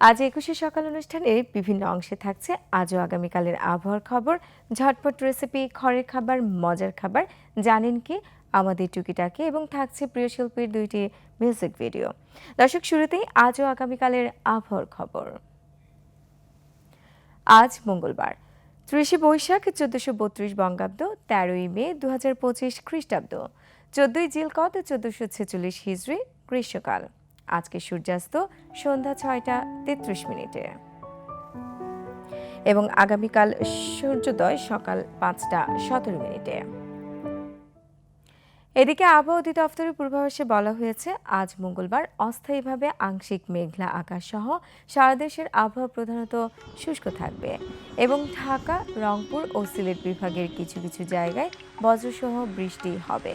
আজ একুশে সকাল অনুষ্ঠানে বিভিন্ন অংশে থাকছে আজও আগামীকালের আবহাওয়ার খবর, ঝটপট রেসিপি খড়ের খাবার, মজার খাবার, জানেন কি? আমাদের টুকিটাকি এবং থাকছে প্রিয় শিল্পীর দুইটি মিউজিক ভিডিও দর্শক, শুরুতেই আজও আগামীকালের আবহাওয়ার খবর। আজ মঙ্গলবার, ত্রিশে বৈশাখ, চোদ্দশো বত্রিশ বঙ্গাব্দ, তেরোই মে দু হাজার পঁচিশ খ্রিস্টাব্দ। চোদ্দই জিলকত, চোদ্দশো ছেচল্লিশ হিজড়ি, গ্রীষ্মকাল। আজকে সূর্যাস্ত, সন্ধ্যা ছয়টা তেত্রিশ মিনিটে। এবং আগামীকাল সূর্যোদয় সকাল পাঁচটা সতেরো মিনিটে। এদিকে আবহাওয়া অধিদপ্তরের পূর্বাভাসে বলা হয়েছে, আজ মঙ্গলবার অস্থায়ীভাবে আংশিক মেঘলা আকাশ সহ সারা দেশের আবহাওয়া প্রধানত শুষ্ক থাকবে এবং ঢাকা, রংপুর ও সিলেট বিভাগের কিছু কিছু জায়গায় বজ্রসহ বৃষ্টি হবে।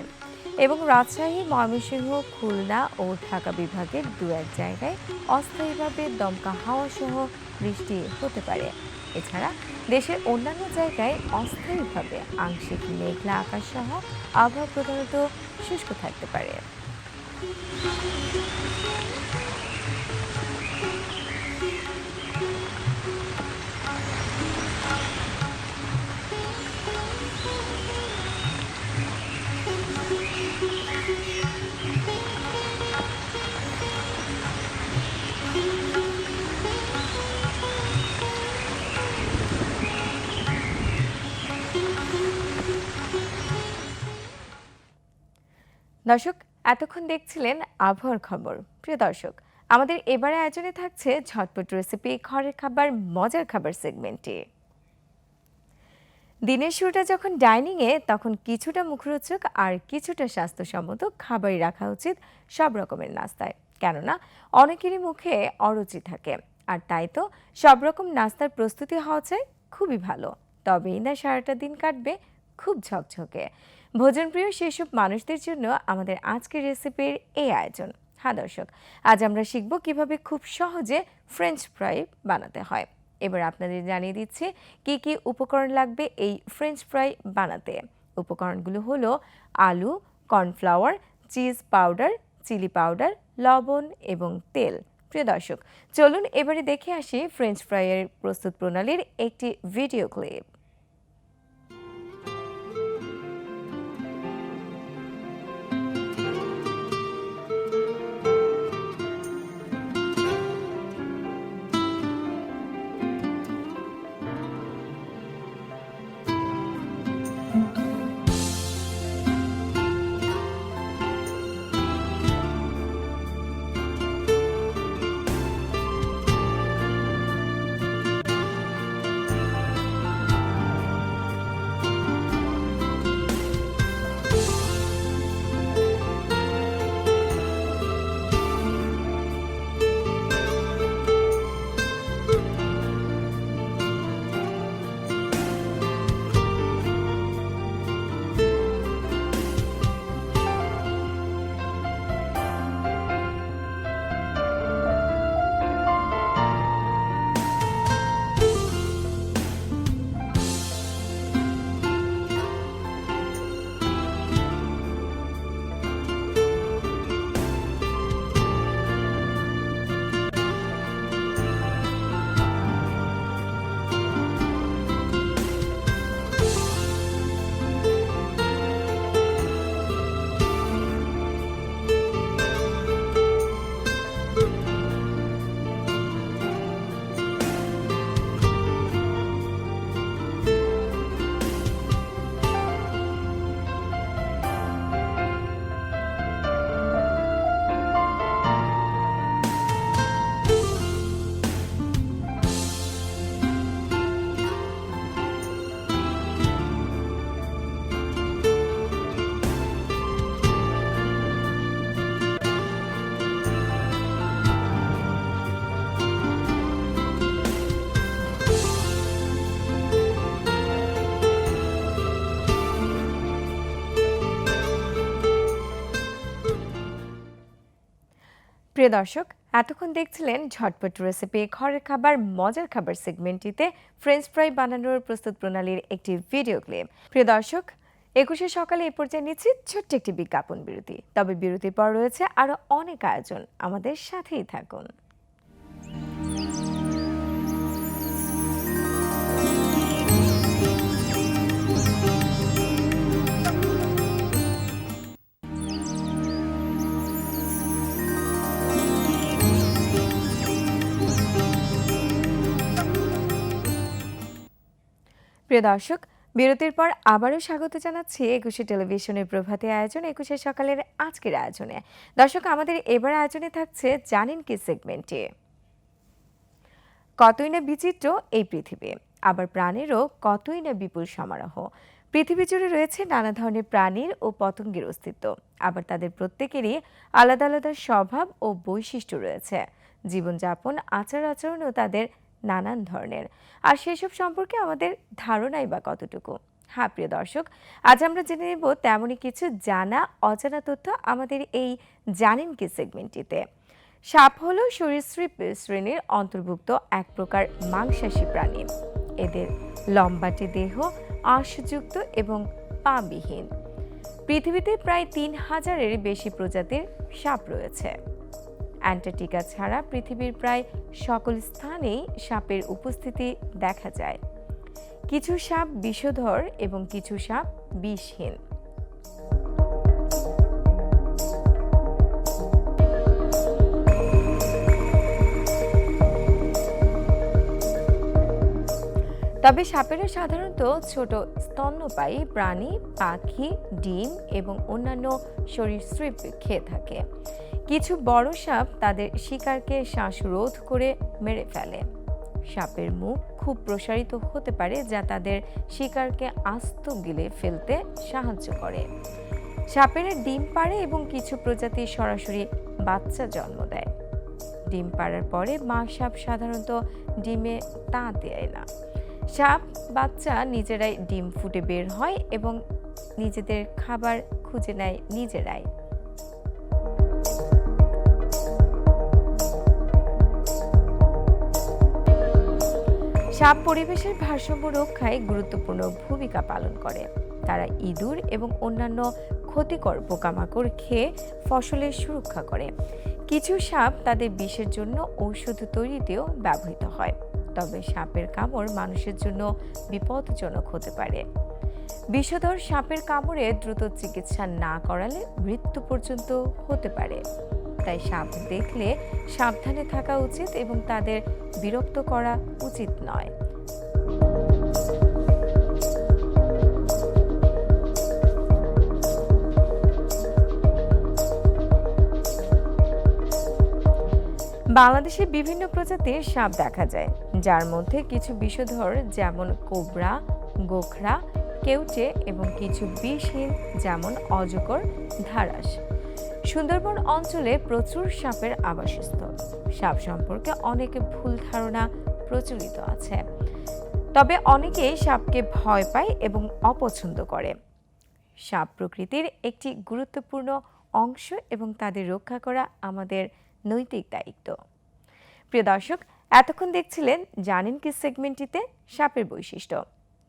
এবং রাজশাহী, ময়মনসিংহ, খুলনা ও ঢাকা বিভাগের দু এক জায়গায় অস্থায়ীভাবে দমকা হাওয়া সহ বৃষ্টি হতে পারে। এছাড়া দেশের অন্যান্য জায়গায় অস্থায়ীভাবে আংশিক মেঘলা আকাশ সহ আবহাওয়া প্রধানত শুষ্ক থাকতে পারে। দর্শক, এতক্ষণ দেখছিলেন আবহাওয়ার খবর। প্রিয় দর্শক, আমাদের এবারে আয়োজনে থাকছে ঝটপট রেসিপি ঘরের খাবার, মজার খাবার সেগমেন্টে দিনের শুরুটা যখন ডাইনিংয়ে তখন কিছুটা মুখরোচক আর কিছুটা স্বাস্থ্যসম্মত খাবারই রাখা উচিত সব রকমের নাস্তায়। কেননা, অনেকেরই মুখে অরুচি থাকে। আর তাই তো সব রকম নাস্তার প্রস্তুতি হওয়া চাই খুবই ভালো। তবেই না সারাটা দিন কাটবে খুব ঝকঝকে। ভোজনপ্রিয় সেসব মানুষদের জন্য আমাদের আজকের রেসিপির এই আয়োজন। হ্যাঁ দর্শক, আজ আমরা শিখব কীভাবে খুব সহজে ফ্রেঞ্চ ফ্রাই বানাতে হয়। এবার আপনাদের জানিয়ে দিচ্ছি কি কি উপকরণ লাগবে এই ফ্রেঞ্চ ফ্রাই বানাতে। উপকরণগুলো হলো আলু cornflour cheese powder chilli powder লবণ এবং তেল। প্রিয় দর্শক, চলুন এবারে দেখে আসি ফ্রেঞ্চ ফ্রাইয়ের প্রস্তুত প্রণালীর একটি ভিডিও ক্লিপ প্রিয় দর্শক, এতক্ষণ দেখছিলেন ঝটপট রেসিপি ঘরের খাবার, মজার খাবার সেগমেন্টটিতে ফ্রেঞ্চ ফ্রাই বানানোর প্রস্তুত প্রণালীর একটি ভিডিও ক্লিপ প্রিয় দর্শক, একুশে সকালে এই পর্যায়ে নিচ্ছি ছোট্ট একটি বিজ্ঞাপন বিরতি। তবে বিরতির পর রয়েছে আরও অনেক আয়োজন। আমাদের সাথেই থাকুন। প্রিয় দর্শক, বিরতির পর আবারও স্বাগত জানাচ্ছি একুশে টেলিভিশনের প্রভাতে আয়োজন, একুশে সকালের আজকের আয়োজনে। দর্শক, আমাদের এবার আয়োজনে থাকছে জানেন কি সেগমেন্টে। কতই না বিচিত্র এই পৃথিবী। আবার প্রাণেরও কতই না বিপুল সমারোহ। পৃথিবী জুড়ে রয়েছে নানা ধরনের প্রাণীর ও পতঙ্গের অস্তিত্ব। আবার তাদের প্রত্যেকেরই আলাদা আলাদা স্বভাব ও বৈশিষ্ট্য রয়েছে। জীবনযাপন আচার আচরণও তাদের নানান ধরনের। আর সেসব সম্পর্কে আমাদের ধারণাই বা কতটুকু? হ্যাঁ প্রিয় দর্শক, আজ আমরা জেনে নেব তেমনই কিছু জানা, অজানা তথ্য আমাদের এই জানেন কি সেগমেন্টটিতে। সাপ হল সরীসৃপ শ্রেণির অন্তর্ভুক্ত এক প্রকার মাংসাশী প্রাণী। এদের লম্বাটে দেহ, আঁশযুক্ত এবং পাবিহীন পৃথিবীতে প্রায় তিন হাজারের বেশি প্রজাতির সাপ রয়েছে। অ্যান্টার্কটিকা ছাড়া পৃথিবীর প্রায় সকল স্থানেই সাপের উপস্থিতি দেখা যায়। কিছু সাপ বিষধর এবং কিছু সাপ বিষহীন। তবে সাপেরা সাধারণত ছোট স্তন্যপায়ী প্রাণী, পাখি, ডিম এবং অন্যান্য সরীসৃপ খেয়ে থাকে। কিছু বড় সাপ তাদের শিকারকে শ্বাসরোধ করে মেরে ফেলে। সাপের মুখ খুব প্রসারিত হতে পারে যা তাদের শিকারকে আস্ত গিলে ফেলতে সাহায্য করে। সাপেরা ডিম পাড়ে এবং কিছু প্রজাতি সরাসরি বাচ্চা জন্ম দেয়। ডিম পাড়ার পরে মা সাপ সাধারণত ডিমে তা দেয় না। সাপ বাচ্চা নিজেরাই ডিম ফুটে বের হয় এবং নিজেদের খাবার খুঁজে নেয় নিজেরাই। সাপ পরিবেশের ভারসাম্য রক্ষায় গুরুত্বপূর্ণ ভূমিকা পালন করে। তারা ইঁদুর এবং অন্যান্য ক্ষতিকর পোকামাকড় খেয়ে ফসলের সুরক্ষা করে। কিছু সাপ তাদের বিষের জন্য ঔষধ তৈরিতেও ব্যবহৃত হয়, তবে সাপের কামড় মানুষের জন্য বিপদজনক হতে পারে। বিষধর সাপের কামড়ে দ্রুত চিকিৎসা না করালে মৃত্যু পর্যন্ত হতে পারে। তাই সাপ দেখলে সাবধানে থাকা উচিত এবং তাদের বিরক্ত করা উচিত নয়। বাংলাদেশে বিভিন্ন প্রজাতির সাপ দেখা যায়, যার মধ্যে কিছু বিষধর যেমন কোবরা, গোখরা, কেউটে এবং কিছু বিষহীন যেমন অজগর, ধারাস। সুন্দরবন অঞ্চলে প্রচুর সাপের আবাসস্থল। সাপ সম্পর্কে অনেকে ভুল ধারণা প্রচলিত আছে। তবে অনেকে সাপকে ভয় পায় এবং অপছন্দ করে। সাপ প্রকৃতির একটি গুরুত্বপূর্ণ অংশ এবং তাদের রক্ষা করা আমাদের নৈতিক দায়িত্ব। প্রিয় দর্শক, এতক্ষণ দেখছিলেন, জানেন কি সেগমেন্টটিতে সাপের বৈশিষ্ট্য।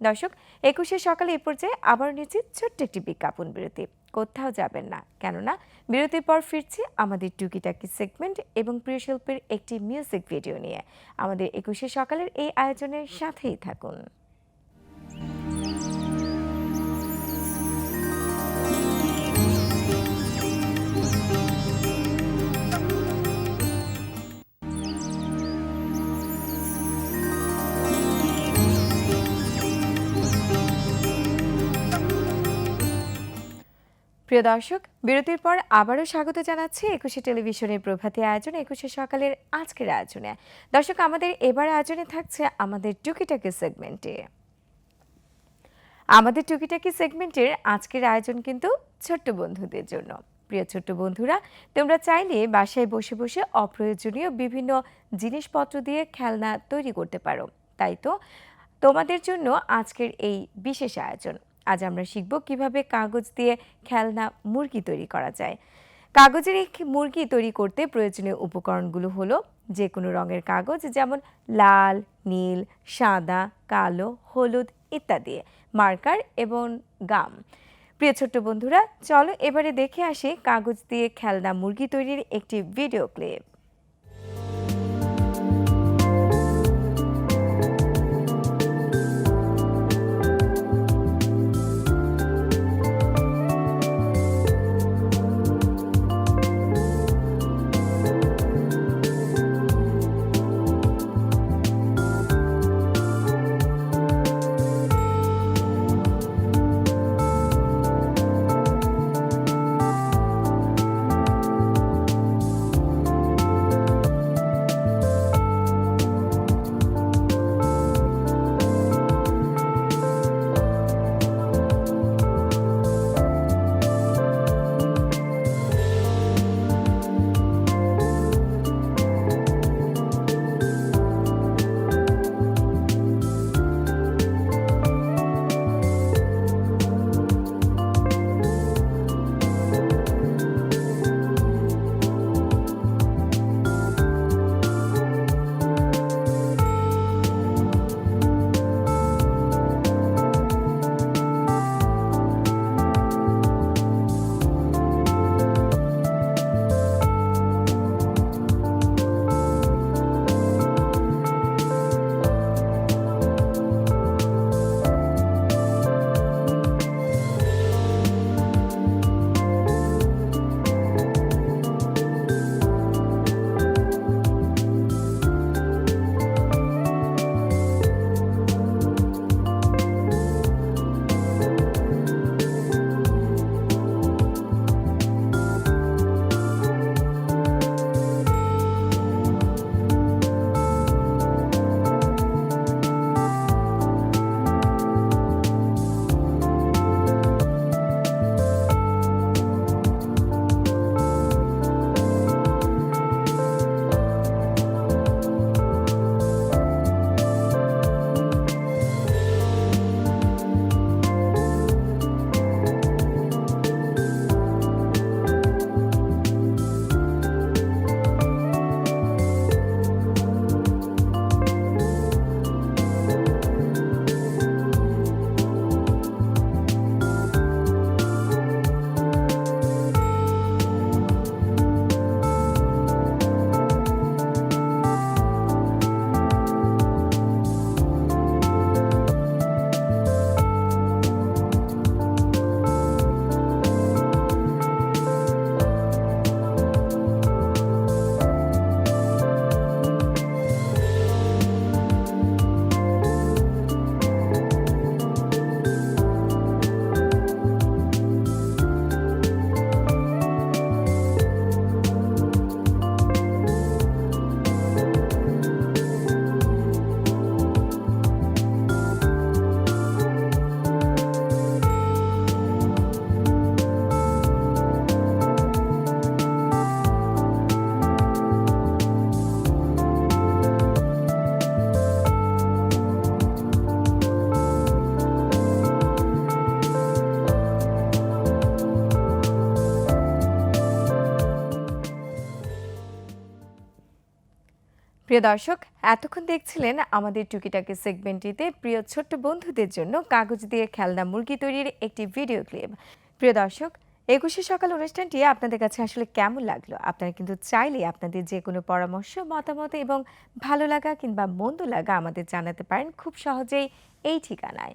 দর্শক, একুশে সকালে এ পর্যায়ে আবার নিচ্ছি ছোট্ট একটি বিজ্ঞাপন বিরতি। কোথাও যাবেন না, কেননা বিরতির পর ফিরছি আমাদের টুকিটাকি সেগমেন্ট এবং প্রিয় শিল্পের একটি মিউজিক ভিডিও নিয়ে। আমাদের একুশে সকালের এই আয়োজনের সাথেই থাকুন। প্রিয় দর্শক, বিরতির পর আবারও স্বাগত জানাচ্ছি একুশে টেলিভিশনের প্রভাতী আয়োজন, একুশে সকালের আজকের আয়োজনে। দর্শক, আমাদের এবার আয়োজনে থাকছে আমাদের টুকিটাকি সেগমেন্টে আমাদের টুকিটাকি সেগমেন্টের আজকের আয়োজন কিন্তু ছোট্ট বন্ধুদের জন্য। প্রিয় ছোট্ট বন্ধুরা, তোমরা চাইলে বাসায় বসে বসে অপ্রয়োজনীয় বিভিন্ন জিনিসপত্র দিয়ে খেলনা তৈরি করতে পারো। তাই তো, তোমাদের জন্য আজকের এই বিশেষ আয়োজন। আজ আমরা শিখব কীভাবে কাগজ দিয়ে খেলনা, মুরগি তৈরি করা যায়। কাগজের এই মুরগি তৈরি করতে প্রয়োজনীয় উপকরণগুলো হলো যে কোনো রঙের কাগজ, যেমন লাল, নীল, সাদা, কালো, হলুদ ইত্যাদি, মার্কার এবং গাম। প্রিয় ছোট্ট বন্ধুরা, চলো এবারে দেখে আসি কাগজ দিয়ে খেলনা, মুরগি তৈরির একটি ভিডিও ক্লিপ। প্রিয় দর্শক, এতক্ষণ দেখছিলেন আমাদের টুকিটাকি সেগমেন্টটিতে প্রিয় ছোট্ট বন্ধুদের জন্য কাগজ দিয়ে খেলনা মুরগি তৈরির একটি ভিডিও ক্লিপ। প্রিয় দর্শক, একুশে সকাল অনুষ্ঠানটি আপনাদের কাছে আসলে কেমন লাগল? আপনারা কিন্তু চাইলে আপনাদের যে কোনো পরামর্শ, মতামত এবং ভালো লাগা কিংবা মন্দ লাগা আমাদের জানাতে পারেন খুব সহজেই এই ঠিকানায়।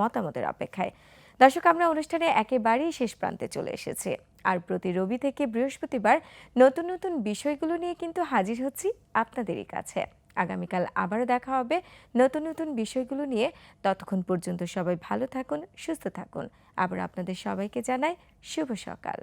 মতামতের অপেক্ষায়। দর্শক, আমরা অনুষ্ঠানে একেবারেই শেষ প্রান্তে চলে এসেছি। আর প্রতি রবি থেকে বৃহস্পতিবার নতুন নতুন বিষয়গুলো নিয়ে কিন্তু হাজির হচ্ছি আপনাদেরই কাছে। আগামীকাল আবারও দেখা হবে নতুন নতুন বিষয়গুলো নিয়ে। ততক্ষণ পর্যন্ত সবাই ভালো থাকুন, সুস্থ থাকুন। আবার আপনাদের সবাইকে জানাই শুভ সকাল।